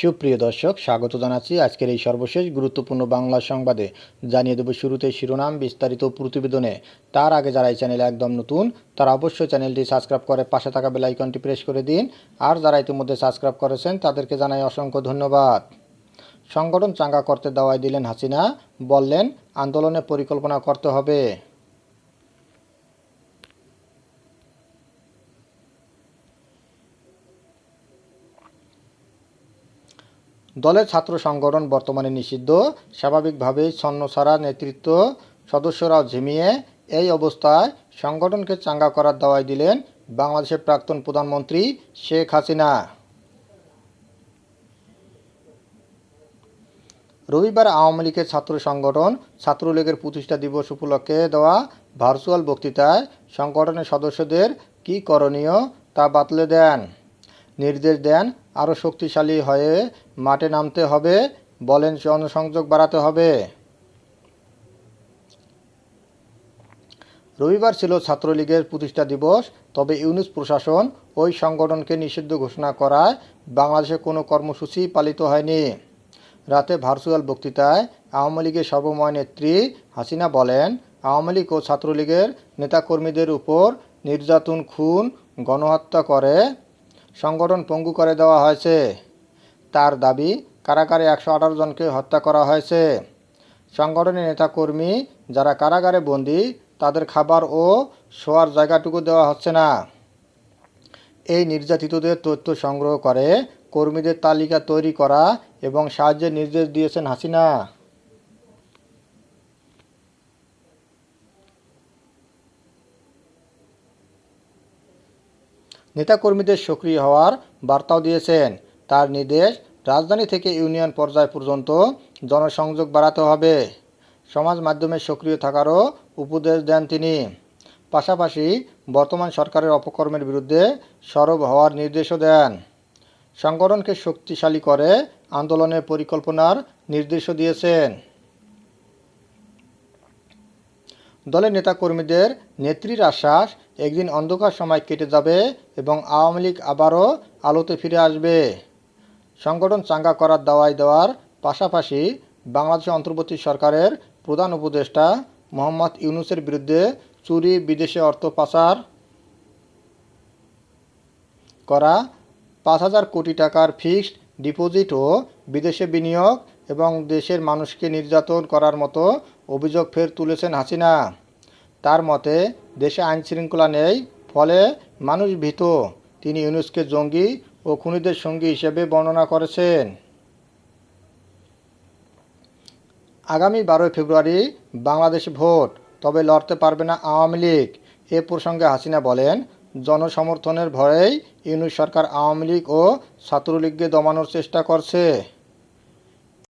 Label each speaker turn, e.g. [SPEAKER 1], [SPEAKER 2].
[SPEAKER 1] সুপ্রিয় দর্শক, স্বাগত জানাচ্ছি আজকের এই সর্বশেষ গুরুত্বপূর্ণ বাংলা সংবাদে। জানিয়ে দেব শুরুতে শিরোনাম, বিস্তারিত প্রতিবেদনে। তার আগে যারা এই চ্যানেলে একদম নতুন, তারা অবশ্যই চ্যানেলটি সাবস্ক্রাইব করে পাশে থাকা বেলাইকনটি প্রেস করে দিন। আর যারা ইতিমধ্যে সাবস্ক্রাইব করেছেন, তাদেরকে জানাই অসংখ্য ধন্যবাদ। সংগঠন চাঙ্গা করতে দাওয়াই দিলেন হাসিনা। বললেন আন্দোলনে পরিকল্পনা করতে হবে। দলের ছাত্র সংগঠন বর্তমানে নিষিদ্ধ। স্বাভাবিকভাবেই ছন্নছাড়া নেতৃত্ব সদস্যরাও ঝিমিয়ে এই অবস্থায় সংগঠনকে চাঙ্গা করার দাওয়াই দিলেন বাংলাদেশের প্রাক্তন প্রধানমন্ত্রী শেখ হাসিনা। রবিবার আওয়ামী লীগের ছাত্র সংগঠন ছাত্রলীগের প্রতিষ্ঠা দিবস উপলক্ষে দেওয়া ভার্চুয়াল বক্তৃতায় সংগঠনের সদস্যদের কি করণীয় তা বাতলে দেন। নির্দেশ দেন আরও শক্তিশালী হয়ে মাঠে নামতে হবে, বলেন জনসংযোগ বাড়াতে হবে। রবিবার ছিল ছাত্রলীগের প্রতিষ্ঠা দিবস, তবে ইউনুস প্রশাসন ওই সংগঠনকে নিষিদ্ধ ঘোষণা করায় বাংলাদেশে কোনো কর্মসূচি পালিত হয়নি। রাতে ভার্চুয়াল বক্তৃতায় আওয়ামী লীগের সর্বময় নেত্রী হাসিনা বলেন, আওয়ামী লীগ ও ছাত্রলীগের নেতাকর্মীদের উপর নির্যাতন, খুন, গণহত্যা করে, সংগঠন পঙ্গু করে দেওয়া হয়েছে। তার দাবি, কারাগারে একশো আঠারো জনকে হত্যা করা হয়েছে। সংগঠনের নেতাকর্মী যারা কারাগারে বন্দী, তাদের খাবার ও শোয়ার জায়গাটুকু দেওয়া হচ্ছে না। এই নির্যাতিতদের তথ্য সংগ্রহ করে কর্মীদের তালিকা তৈরি করা এবং সাহায্যের নির্দেশ দিয়েছেন হাসিনা। নেতাকর্মীদের সক্রিয় হওয়ার বার্তাও দিয়েছেন। তার নির্দেশ রাজধানী থেকে ইউনিয়ন পর্যায় পর্যন্ত জনসংযোগ বাড়াতে হবে। সমাজ মাধ্যমে সক্রিয় থাকারও উপদেশ দেন তিনি। পাশাপাশি বর্তমান সরকারের অপকর্মের বিরুদ্ধে সরব হওয়ার নির্দেশও দেন। সংগঠনকে শক্তিশালী করে আন্দোলনের পরিকল্পনার নির্দেশও দিয়েছেন। দলের নেতাকর্মীদের নেত্রীর আশ্বাস একদিন অন্ধকার সময় কেটে যাবে এবং আওয়ামী লীগ আবারও আলোতে ফিরে আসবে। সংগঠন চাঙ্গা করার দাওয়াই দেওয়ার পাশাপাশি বাংলাদেশ অন্তর্বর্তী সরকারের প্রধান উপদেষ্টা মোহাম্মদ ইউনুসের বিরুদ্ধে চুরি, বিদেশে অর্থ পাচার করা, পাঁচ হাজার কোটি টাকার ফিক্সড ডিপোজিট ও বিদেশে বিনিয়োগ এবং দেশের মানুষকে নির্যাতন করার মতো অভিযোগ ফের তুলেছেন হাসিনা। তার মতে, দেশে আইন শৃঙ্খলা নেই, ফলে মানুষ ভীত। তিনি ইউনুসকে জঙ্গি ও খুনিদের সঙ্গী হিসেবে বর্ণনা করেছেন। আগামী বারোই ফেব্রুয়ারি বাংলাদেশ ভোট, তবে লড়তে পারবে না আওয়ামী লীগ। এ প্রসঙ্গে হাসিনা বলেন, জনসমর্থনের ভয়েই ইউনুস সরকার আওয়ামী লীগ ও ছাত্রলীগকে দমানোর চেষ্টা করছে।